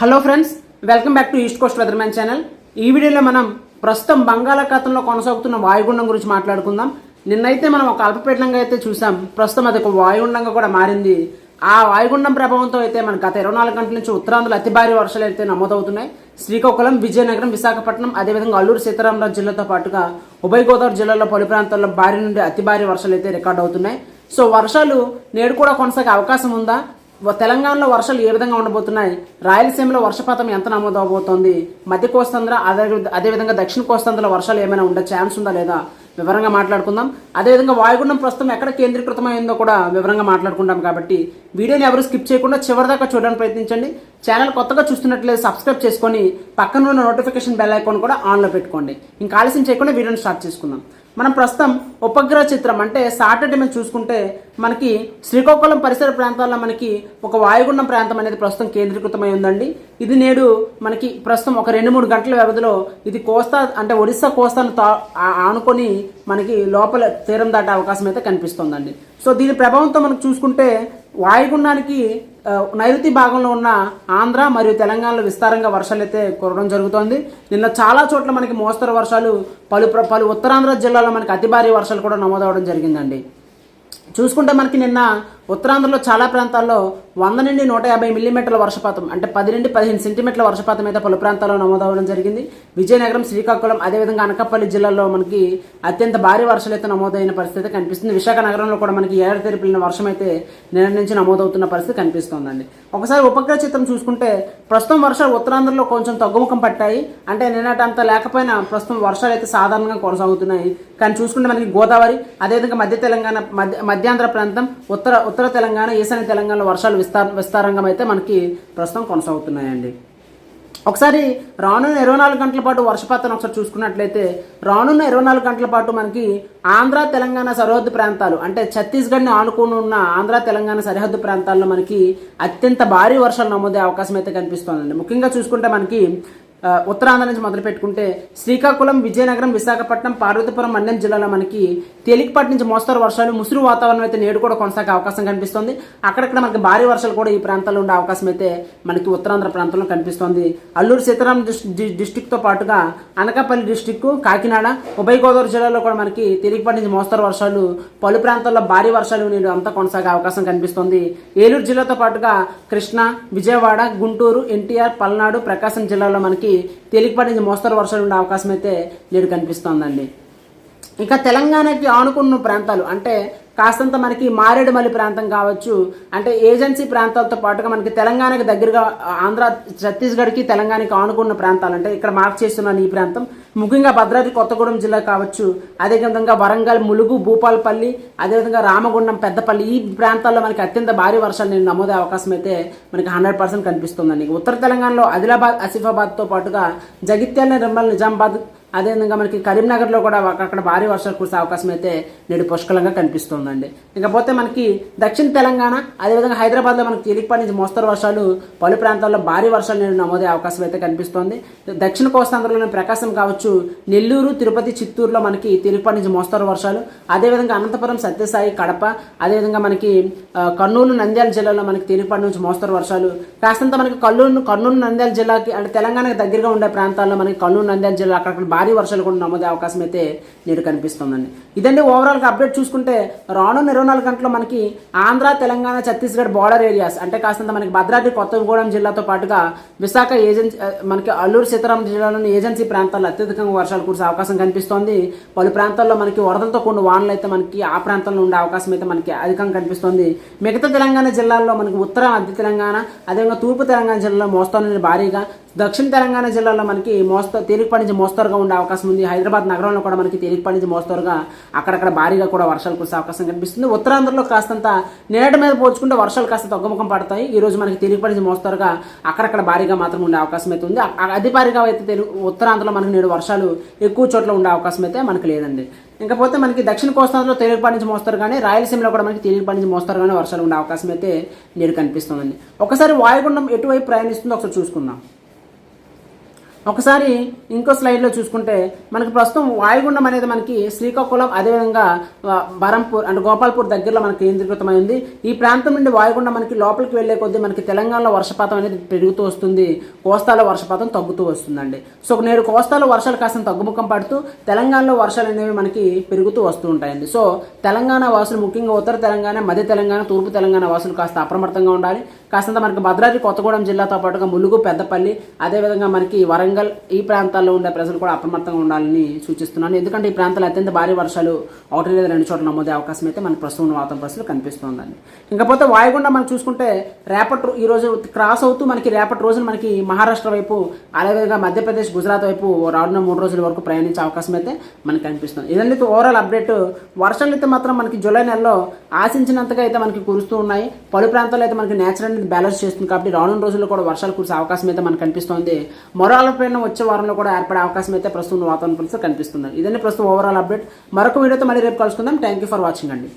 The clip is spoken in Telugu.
Hello friends welcome back to East Coast weatherman channel. ఈ వీడియోలో మనం ప్రస్తుతం బంగాళాఖాతంలో కొనసాగుతున్న వాయుగుండం గురించి మాట్లాడుకుందాం. నిన్నైతే మనం ఒక అల్పపీడనంగా అయితే చూసాం. ప్రస్తుతం అది ఒక వాయుగుండంగా కూడా మారింది. ఆ వాయుగుండం ప్రభావంతో అయితే మన గత ఇరవై నాలుగు గంటల నుంచి ఉత్తరాంధ్రలో అతి భారీ వర్షాలు అయితే నమోదవుతున్నాయి. శ్రీకాకుళం విజయనగరం విశాఖపట్నం అదేవిధంగా అల్లూరు సీతారామరాజు జిల్లాతో పాటుగా ఉభయ గోదావరి జిల్లాలో పలు ప్రాంతాల్లో భారీ నుండి అతి భారీ వర్షాలు అయితే రికార్డ్ అవుతున్నాయి. సో వర్షాలు నేడు కూడా కొనసాగే అవకాశం ఉందా? తెలంగాణలో వర్షాలు ఏ విధంగా ఉండబోతున్నాయి? రాయలసీమలో వర్షపాతం ఎంత నమోదవబోతోంది? మధ్య కోస్తాంధ్ర అదే అదేవిధంగా దక్షిణ కోస్తాంధ్రలో వర్షాలు ఏమైనా ఉండే ఛాన్స్ ఉందా లేదా? వివరంగా మాట్లాడుకుందాం. అదేవిధంగా వాయుగుండం ప్రస్తుతం ఎక్కడ కేంద్రీకృతమైందో కూడా వివరంగా మాట్లాడుకుంటాం కాబట్టి వీడియోని ఎవరు స్కిప్ చేయకుండా చివరిదాకా చూడడానికి ప్రయత్నించండి. ఛానల్ కొత్తగా చూస్తున్నట్లయితే సబ్స్క్రైబ్ చేసుకొని పక్కన ఉన్న నోటిఫికేషన్ బెల్ ఐకాన్ కూడా ఆన్లో పెట్టుకోండి. ఇంకా ఆలస్యం చేయకుండా వీడియోని స్టార్ట్ చేసుకుందాం. మనం ప్రస్తుతం ఉపగ్రహ చిత్రం అంటే సాటర్డే మనం చూసుకుంటే మనకి శ్రీకాకుళం పరిసర ప్రాంతాల్లో మనకి ఒక వాయుగుండం ప్రాంతం అనేది ప్రస్తుతం కేంద్రీకృతమై ఉందండి. ఇది నేడు మనకి ప్రస్తుతం ఒక రెండు మూడు గంటల వ్యవధిలో ఇది కోస్తా అంటే ఒడిస్సా కోస్తాను తా ఆనుకొని మనకి లోపల తీరం దాటే అవకాశం అయితే కనిపిస్తుందండి. సో దీని ప్రభావంతో మనం చూసుకుంటే వాయుగుండానికి నైరుతి భాగంలో ఉన్న ఆంధ్ర మరియు తెలంగాణలో విస్తారంగా వర్షాలు అయితే కురవడం జరుగుతోంది. నిన్న చాలా చోట్ల మనకి మోస్తరు వర్షాలు పలు ప్ర- పలు ఉత్తరాంధ్ర జిల్లాలో మనకి అతి భారీ వర్షాలు కూడా నమోదవడం జరిగిందండి. చూసుకుంటే మనకి నిన్న ఉత్తరాంధ్రలో చాలా ప్రాంతాల్లో వంద నుండి నూట యాభై మిల్లీమీటర్ల వర్షపాతం అంటే పది నుండి పదిహేను సెంటీమీటర్ల వర్షపాతం అయితే పలు ప్రాంతాల్లో నమోదవడం జరిగింది. విజయనగరం శ్రీకాకుళం అదేవిధంగా అనకాపల్లి జిల్లాలో మనకి అత్యంత భారీ వర్షాలు అయితే నమోదైన పరిస్థితి కనిపిస్తుంది. విశాఖ నగరంలో కూడా మనకి ఏడాది తెరిపిన వర్షం అయితే నిన్న నుంచి నమోదవుతున్న పరిస్థితి కనిపిస్తోందండి. ఒకసారి ఉపగ్రహ చిత్రం చూసుకుంటే ప్రస్తుతం వర్షాలు ఉత్తరాంధ్రలో కొంచెం తగ్గుముఖం పట్టాయి. అంటే నిన్నటంత లేకపోయినా ప్రస్తుతం వర్షాలు అయితే సాధారణంగా కొనసాగుతున్నాయి. కానీ చూసుకుంటే మనకి గోదావరి అదేవిధంగా మధ్య తెలంగాణ మధ్య మధ్యాంధ్ర ప్రాంతం ఉత్తర ఉత్తర తెలంగాణ ఈశాన్య తెలంగాణలో వర్షాలు విస్తార విస్తారంగా అయితే మనకి ప్రస్తుతం కొనసాగుతున్నాయండి. ఒకసారి రానున్న ఇరవై నాలుగు గంటల పాటు వర్షపాతం ఒకసారి చూసుకున్నట్లయితే రానున్న ఇరవై నాలుగు గంటల పాటు మనకి ఆంధ్ర తెలంగాణ సరిహద్దు ప్రాంతాలు అంటే ఛత్తీస్గఢ్ని ఆనుకుని ఉన్న ఆంధ్ర తెలంగాణ సరిహద్దు ప్రాంతాల్లో మనకి అత్యంత భారీ వర్షాలు నమోదే అవకాశం అయితే కనిపిస్తోందండి. ముఖ్యంగా చూసుకుంటే మనకి ఉత్తరాంధ్ర నుంచి మొదలు పెట్టుకుంటే శ్రీకాకుళం విజయనగరం విశాఖపట్నం పార్వతీపురం మన్యం జిల్లాలో మనకి తేలికపాటి నుంచి మోస్తరు వర్షాలు ముసురు వాతావరణం అయితే నేడు కూడా కొనసాగే అవకాశం కనిపిస్తుంది. అక్కడక్కడ మనకి భారీ వర్షాలు కూడా ఈ ప్రాంతాల్లో ఉండే అవకాశం అయితే మనకి ఉత్తరాంధ్ర ప్రాంతంలో కనిపిస్తోంది. అల్లూరు సీతారాం డిస్టిక్తో పాటుగా అనకాపల్లి డిస్టిక్ కాకినాడ ఉభయ గోదావరి జిల్లాలో కూడా మనకి తేలికపాటి నుంచి మోస్తరు వర్షాలు పలు ప్రాంతాల్లో భారీ వర్షాలు నేడు అంతా కొనసాగే అవకాశం కనిపిస్తుంది. ఏలూరు జిల్లాతో పాటుగా కృష్ణా విజయవాడ గుంటూరు ఎన్టీఆర్ పల్నాడు ప్రకాశం జిల్లాలో మనకి తేలికపాటి నుంచి మోస్తరు వర్షాలు ఉండే అవకాశం అయితే నేడు కనిపిస్తోందండి. ఇంకా తెలంగాణకి ఆనుకున్న ప్రాంతాలు అంటే కాస్తంత మనకి మారేడుమల్లి ప్రాంతం కావచ్చు అంటే ఏజెన్సీ ప్రాంతాలతో పాటుగా మనకి తెలంగాణకి దగ్గరగా ఆంధ్ర ఛత్తీస్గఢ్కి తెలంగాణకి ఆనుకున్న ప్రాంతాలు అంటే ఇక్కడ మార్క్ చేస్తున్నాను ఈ ప్రాంతం ముఖ్యంగా భద్రాద్రి కొత్తగూడెం జిల్లా కావచ్చు. అదేవిధంగా వరంగల్ ములుగు భూపాలపల్లి అదేవిధంగా రామగుండం పెద్దపల్లి ఈ ప్రాంతాల్లో మనకి అత్యంత భారీ వర్షాలు నేను నమోదే అవకాశం అయితే మనకి హండ్రెడ్ పర్సెంట్ కనిపిస్తుందండి. ఉత్తర తెలంగాణలో ఆదిలాబాద్ ఆసిఫాబాద్తో పాటుగా జగిత్యాల నిర్మల్ నిజామాబాద్ అదేవిధంగా మనకి కరీంనగర్లో కూడా అక్కడ భారీ వర్షాలు కురిసే అవకాశం అయితే నేడు పుష్కలంగా కనిపిస్తుందండి. ఇకపోతే మనకి దక్షిణ తెలంగాణ అదేవిధంగా హైదరాబాద్లో మనకి తేలికపాటి నుంచి మోస్తరు వర్షాలు పలు ప్రాంతాల్లో భారీ వర్షాలు నేడు నమోదే అవకాశం అయితే కనిపిస్తోంది. దక్షిణ కోస్తాంధ్రలోని ప్రకాశం కావచ్చు నెల్లూరు తిరుపతి చిత్తూరులో మనకి తేలికపాటి నుంచి మోస్తరు వర్షాలు అదేవిధంగా అనంతపురం సత్యసాయి కడప అదేవిధంగా మనకి కర్నూలు నంద్యాల జిల్లాలో మనకి తేలికపాటి నుంచి మోస్తరు వర్షాలు. కాస్తంత మనకి కల్లూరు కర్నూలు నంద్యాల జిల్లాకి అంటే తెలంగాణకు దగ్గరగా ఉండే ప్రాంతాల్లో మనకి కర్నూలు నంద్యాల జిల్లా అక్కడ భారీ వర్షాలు కూడా నమోదే అవకాశం అయితే నేడు కనిపిస్తుందండి. ఇదండి ఓవరాల్గా అప్డేట్ చూసుకుంటే రానున్న ఇరవై నాలుగు గంటల్లో మనకి ఆంధ్ర తెలంగాణ ఛత్తీస్గఢ్ బార్డర్ ఏరియాస్ అంటే కాస్తంత మనకి భద్రాద్రి కొత్తగూడెం జిల్లాతో పాటుగా విశాఖ ఏజెన్సీ మనకి అల్లూరు సీతారాం జిల్లాలోని ఏజెన్సీ ప్రాంతాల్లో అత్యధికంగా వర్షాలు కురిసే అవకాశం కనిపిస్తోంది. పలు ప్రాంతాల్లో మనకి వరదలతో కూడిన వానలు అయితే మనకి ఆ ప్రాంతంలో ఉండే అవకాశం అయితే మనకి అధికంగా కనిపిస్తోంది. మిగతా తెలంగాణ జిల్లాల్లో మనకి ఉత్తర మధ్య తెలంగాణ అదేవిధంగా తూర్పు తెలంగాణ జిల్లాలో మోస్తరు భారీగా దక్షిణ తెలంగాణ జిల్లాలో మనకి మోస్తరు తేలికపాటి నుంచి మోస్తరుగా ఉండే అవకాశం ఉంది. హైదరాబాద్ నగరంలో కూడా మనకి తేలికపాటి నుంచి మోస్తరుగా అక్కడక్కడ భారీగా కూడా వర్షాలు కురిసే అవకాశం కనిపిస్తుంది. ఉత్తరాంధ్రలో కాస్తంత నేటి మీద పోల్చుకుంటే వర్షాలు కాస్త తగ్గుముఖం పడతాయి. ఈ రోజు మనకి తేలికపాటి నుంచి మోస్తరుగా అక్కడక్కడ భారీగా మాత్రం ఉండే అవకాశం అయితే ఉంది. అ- అతి భారీగా అయితే తెలుగు ఉత్తరాంధ్రలో మనకి నేడు వర్షాలు ఎక్కువ చోట్ల ఉండే అవకాశం అయితే మనకి లేదండి. ఇంకపోతే మనకి దక్షిణ కోస్తాంధ్రలో తేలికపాటి నుంచి మోస్తారు కానీ రాయలసీమలో కూడా మనకి తేలికపాటి నుంచి మోస్తారు కానీ వర్షాలు ఉండే అవకాశం అయితే నేడు కనిపిస్తుందండి. ఒకసారి వాయుగుండం ఎటువైపు ప్రయాణిస్తుందో ఒకసారి చూసుకుందాం. ఒకసారి ఇంకో స్లైడ్లో చూసుకుంటే మనకి ప్రస్తుతం వాయుగుండం అనేది మనకి శ్రీకాకుళం అదేవిధంగా బరంపూర్ అంటే గోపాల్పూర్ దగ్గరలో మనకి కేంద్రీకృతమైంది. ఈ ప్రాంతం నుండి వాయుగుండం మనకి లోపలికి వెళ్ళే కొద్దీ మనకి తెలంగాణలో వర్షపాతం అనేది పెరుగుతూ వస్తుంది. కోస్తాలో వర్షపాతం తగ్గుతూ వస్తుందండి. సో నేడు కోస్తాలో వర్షాలు కాస్త తగ్గుముఖం పడుతూ తెలంగాణలో వర్షాలు అనేవి మనకి పెరుగుతూ వస్తూ ఉంటాయండి. సో తెలంగాణ వాసులు ముఖ్యంగా ఉత్తర తెలంగాణ మధ్య తెలంగాణ తూర్పు తెలంగాణ వాసులు కాస్త అప్రమత్తంగా ఉండాలి. కాస్తంత మనకి భద్రాద్రి కొత్తగూడెం జిల్లాతో పాటుగా ములుగు పెద్దపల్లి అదేవిధంగా మనకి వరంగల్ ఈ ప్రాంతాల్లో ఉండే ప్రజలు కూడా అప్రమత్తంగా ఉండాలని సూచిస్తున్నాను. ఎందుకంటే ఈ ప్రాంతాల్లో అత్యంత భారీ వర్షాలు ఒకటి లేదా రెండు చోట్ల నమోదే అవకాశం అయితే మనకి ప్రస్తుతం వాతావరణ పరిస్థితులు కనిపిస్తుందండి. ఇంకపోతే వాయుగుండం మనం చూసుకుంటే రేపటి ఈ రోజు క్రాస్ అవుతూ మనకి రేపటి రోజున మనకి మహారాష్ట్ర వైపు అదేవిధంగా మధ్యప్రదేశ్ గుజరాత్ వైపు రానున్న మూడు రోజుల వరకు ప్రయాణించే అవకాశం అయితే మనకి కనిపిస్తుంది. ఇదంతా ఓవరాల్ అప్డేట్ వర్షాలు అయితే మాత్రం మనకి జూలై నెలలో ఆశించినంతగా అయితే మనకి కురుస్తూ ఉన్నాయి. పలు ప్రాంతాల్లో అయితే మనకి నేచర్ అనేది బ్యాలెన్స్ చేస్తుంది కాబట్టి రానున్న రోజుల్లో కూడా వర్షాలు కురిసే అవకాశం అయితే మనకు కనిపిస్తుంది. మరో పీడనం వచ్చే వారంలో కూడా ఏర్పడే అవకాశం అయితే ప్రస్తుతం వాతావరణ పరిస్థితి కనిపిస్తుంది. ఇదండి ప్రస్తుతం ఓవరాల్ అప్డేట్ మరొక వీడియోతో మళ్ళీ రేపు కలుసుకుందాం. థ్యాంక్ యూ ఫర్ వాచింగ్ అండి.